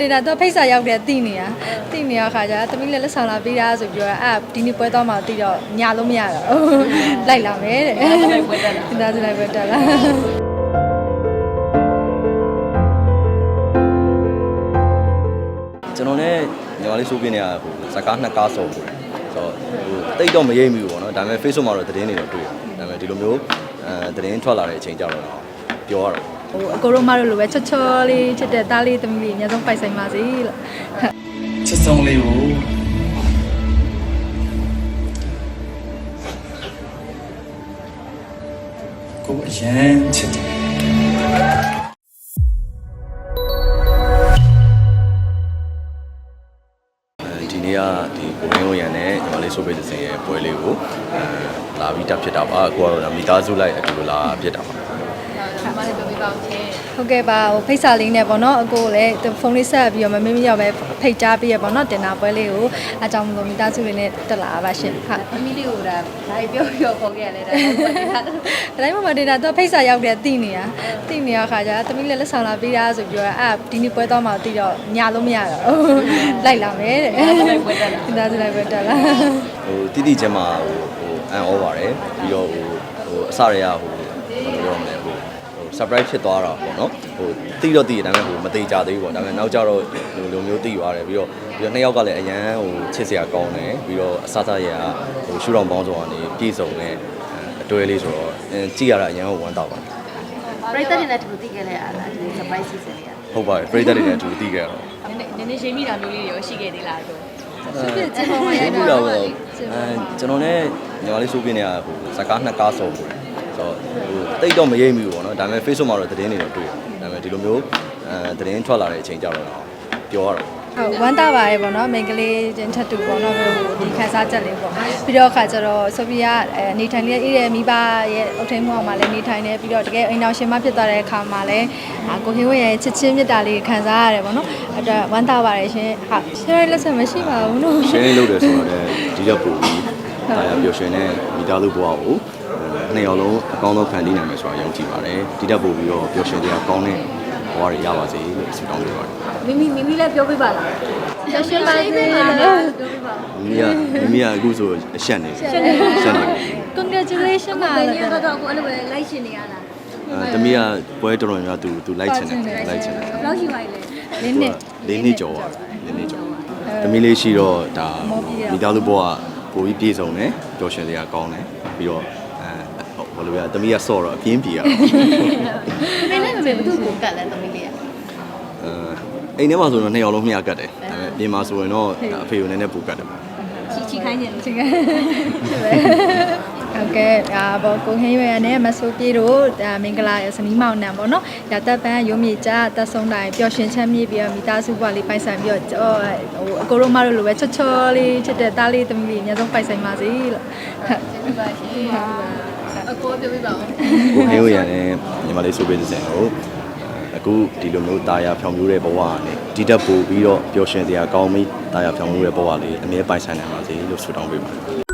တင်တာသူကဖိတ်စာရောက်တယ်တိနေရတိနေရခါကျသမီးလည်းလက်ဆောင်လာပေးတာဆိုပြီးတော့အဲ့ဒီနေ့ပွဲသွားမှတိတော့ညာလို့မရတော့လိုက်လာမယ်တဲ့တင်တာစလိုက်ပွဲတက်လာကျွန်တော်လည်းညီမလေးဆိုပြနေရဟိုဇကားနှစ်ကားစုံဆိုတော့ဟိုတိတ်တော့မရိပ်မိဘူးပေါ့နော်ဒါပေမဲ့ Facebook မှာတော့သတင်းတွေတော့တွေ့ရတယ်ဒါပေမဲ့ဒီလိုမျိုးအဲသတင်းထွက်လာတဲ့အချိန်ကြတော့ပြောရတော့ ဟိုအကိုတို့မတို့လိုပဲချောချောလေးချစ်တဲ့တားလေးသမီးလေးအများဆုံးပိုက်ဆိုင်ပါစေလို့ချစ်ဆုံးလေးကိုကိုအရန်ချစ်တယ်ဒီနေ့ကဒီကိုရင်းဝရံနဲ့ညီမလေးဆိုပေးတဲ့စင်ရဲ့ပွဲလေးကိုအဲလာပြီးတက်ဖြစ်တာပါအခုကတော့မိသားစုလိုက်အတူလာဖြစ်တာပါ ဟုတ်ကဲ့ပါဟိုဖိတ်စာလေးနဲ့ပေါ့နော်အကိုလည်းဖုန်းလေးဆက်ပြီးတော့မမေးမရောက်ပဲဖိတ်ကြားပြီးရပေါ့နော်တင်တာပွဲလေးကိုအကြောင်းမလို့မိသားစုလေးနဲ့တက်လာပါရှင်ဟုတ်အမီလေးကိုဒါဒါပြောပြောခေါ်ခဲ့ရလဲဒါဟုတ်ပါတယ်ဟာဒါတိုင်းမှာတင်တာသူကဖိတ်စာရောက်တယ်တိနေရတိနေရခါကျသမီးလည်းလက်ဆောင်လာပေးတာဆိုပြီးတော့အဲ့ဒီနေ့ပွဲသွားမှတိတော့ညာလို့မရတော့လိုက်လာမယ်တဲ့တင်တာစလိုက်ပွဲတက်လာဟိုတိတိကျမဟိုဟိုအန်ဩပါတယ်ပြီးတော့ဟိုဟိုအစရရဟိုဘယ်လိုပြောမလဲဟိုဟို surprise ဖြစ်သွားတာပေါ့နော်ဟိုတိတော့တိတယ်ဒါပေမဲ့ဟိုမသေးကြသေးဘူးပေါ့ဒါပေမဲ့နောက်ကျတော့ဟိုလိုမျိုးတိသွားတယ်ပြီးတော့ပြီးတော့နှစ်ယောက်ကလည်းအရန်ဟိုချစ်စရာကောင်းတယ်ပြီးတော့အစစရရဟိုရှူတော်ပေါင်းဆောင်ကနေပြည့်စုံတဲ့အတွဲလေးဆိုတော့ကြည့်ရတာအရန်ဟိုဝမ်းတော့ပါတယ်ပရိသတ်တွေနဲ့တူသိခဲ့လဲအားလားဒီ surprise season လေးကဟုတ်ပါတယ်ပြိတ္တတွေနဲ့အတူတီးခဲ့တော့နည်းနည်းနည်းရှိမိတာမျိုးလေးတွေရောရှိခဲ့သေးလားတော့ဖြစ်ချင်ပါမရိုက်ဘူးတာတော့ပါအဲကျွန်တော်လည်းညီမလေးဆိုပြနေရဟိုဇကားနှစ်ကားစုံ ဆိုတော့ဟိုတိတ်တော့မရိပ်မိဘူးပေါ့နော်ဒါပေမဲ့ Facebook မှာတော့သတင်းတွေတော့တွေ့ရတယ်ဒါပေမဲ့ဒီလိုမျိုးအဲသတင်းထွက်လာတဲ့အချိန်ကြတော့ပြောရတော့ဟုတ်ဝမ်းသာပါတယ်ပေါ့နော်မိန်းကလေးချင်းထပ်တူပေါ့နော်ဟိုဒီခန်းစားချက်လေးပေါ့ပြီးတော့အခါကျတော့ဆိုဖီယာအဲနေထိုင်လေးအေးတဲ့မိဘရဲ့အုတ်ထိန်မှုအောင်မှာလည်းနေထိုင်နေပြီးတော့တကယ်အိမ်တော်ရှင်မဖြစ်သွားတဲ့အခါမှာလည်းအာကိုဟင်းဝဲရဲ့ချစ်ချင်းမြတ်တာလေးခံစားရတယ်ပေါ့နော်အဲ့တော့ဝမ်းသာပါတယ်ရှင်ဟုတ်ရှယ်လက်ဆက်မရှိပါဘူးနော်ရှင်းလေးလုပ်တယ်ဆိုတော့လည်းဒီတော့ပို့ပြီးဒါရပျော်ရွှင်တဲ့မိသားစုဘဝကို နှစ်ယောက်လုံးအကောင်းဆုံးဖန်တီးနိုင်မယ်ဆိုတာယုံကြည်ပါတယ်ဒီတော့ပို့ပြီးတော့ပျော်ရွှင်တဲ့အကောင်းတဲ့ဘဝတွေရပါစေလို့ဆုတောင်းပေးပါတယ်မိမိမိမိလည်းပြောပြပါလားရှယ်ရှင်ပါစေပြောပြပါမိမိကမိမိကအခုဆိုအရှက်နေရှက်နေရှက်နေ congratulation ပါဘယ်လေနည်းတော့တော့ကိုအဲ့လိုပဲလိုက်ရှင်နေရလားအဲတမီးကပွဲတော်တော်များများသူသူလိုက်ချင်တယ်လိုက်ချင်တယ်ဘယ်လောက်ရှိပါလဲလေးနှစ်လေးနှစ်ကျော်ပါလေးနှစ်ကျော်တမီးလေးရှိတော့ဒါမိသားစုဘဝပိုပြီးပြည့်စုံတယ်ပျော်ရွှင်စရာကောင်းတယ်ပြီးတော့အဲ ဟိုဘယ်လိုလဲတမီးကဆော့တော့အပြင်းပြေရအောင်မင်းလည်းမမေဘသူ့ကိုကတ်လဲသမီးလေးကအဲအိမ်ထဲမှာဆိုတော့နှစ်ယောက်လုံးမျှကတ်တယ်ဒါပေမဲ့ပြင်မှာဆိုရင်တော့အဖေကိုနည်းနည်းပူကတ်တယ်ပေါ့ချီချီခိုင်းနေလို့ဟုတ်ကဲ့ဒါပေါ့ကိုဟင်းရွယ်ရနဲ့မဆိုပြေတို့ဒါမင်္ဂလာရစနီးမောင်နံပေါ့နော်ဒါတက်ပန်းရုံးမြေကြတက်ဆုံးတိုင်းပျော်ရွှင်ချမ်းမြေ့ပြီးတော့မိသားစုဘဝလေးပိုင်ဆိုင်ပြီးတော့ဟိုအကိုတို့မတို့လိုပဲချောချောလေးချစ်တဲ့တားလေးသမီးလေးအများဆုံးပိုင်ဆိုင်ပါစေလို့ဟုတ်ပါရှင် အကိုပြောပြပါဦးကိုဟင်းဝရံနဲ့ညီမလေးဆိုပေးတဲ့စင်ကိုအခုဒီလိုမျိုးတာယာဖြောင်ပြူးတဲ့ဘဝကနေဒီတက်ပို့ပြီးတော့ပျော်ရွှင်စရာကောင်းပြီးတာယာဖြောင်ပြူးတဲ့ဘဝလေးအမြဲပိုင်ဆိုင်နိုင်ပါစေလို့ဆုတောင်းပေးပါတယ်